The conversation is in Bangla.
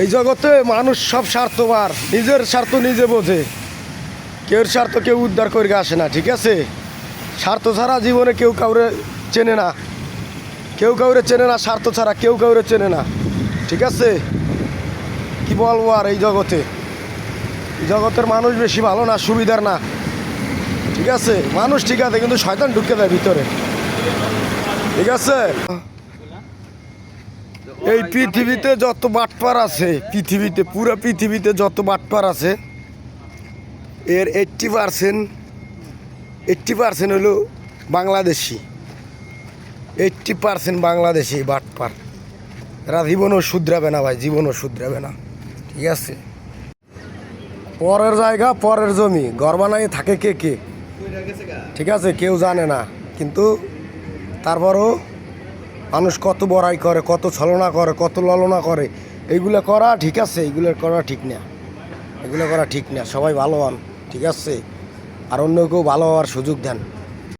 এই জগতে মানুষ সব স্বার্থবার নিজের স্বার্থ নিজে বোঝে। কেউর স্বার্থ কেউ উদ্ধার করে আসে না, ঠিক আছে? স্বার্থ ছাড়া জীবনে কেউ কাউরে চেনে না। কেউ কাউরে চেনে না, স্বার্থ ছাড়া কেউ কাউরে চেনে না। ঠিক আছে? কি বলব আর এই জগতে? জগতের মানুষ বেশি ভালো না, সুবিধার না। ঠিক আছে? মানুষ ঠিক আছে, কিন্তু শয়তান ঢুকে দেয় ভিতরে। ঠিক আছে? এই পৃথিবীতে যত বাটপার আছে, পৃথিবীতে, পুরো পৃথিবীতে যত বাটপার আছে, এর এইট্টি পারসেন্ট এইট্টি পারসেন্ট হলো বাংলাদেশি। এইট্টি পারসেন্ট বাংলাদেশি বাটপার। এরা জীবনও শুধরাবে না ভাই, জীবনও শুধরাবে না। ঠিক আছে? পরের জায়গা, পরের জমি। ঘর বানাই থাকে কে কে? ঠিক আছে? কেউ জানে না। কিন্তু তারপরও মানুষ কত বড়াই করে, কত ছলনা করে, কত ললনা করে। এইগুলো করা ঠিক আছে এইগুলো করা ঠিক না। এগুলো করা ঠিক না, সবাই ভালো হন, ঠিক আছে। আর অন্য কেউ ভালো হওয়ার সুযোগ দেন।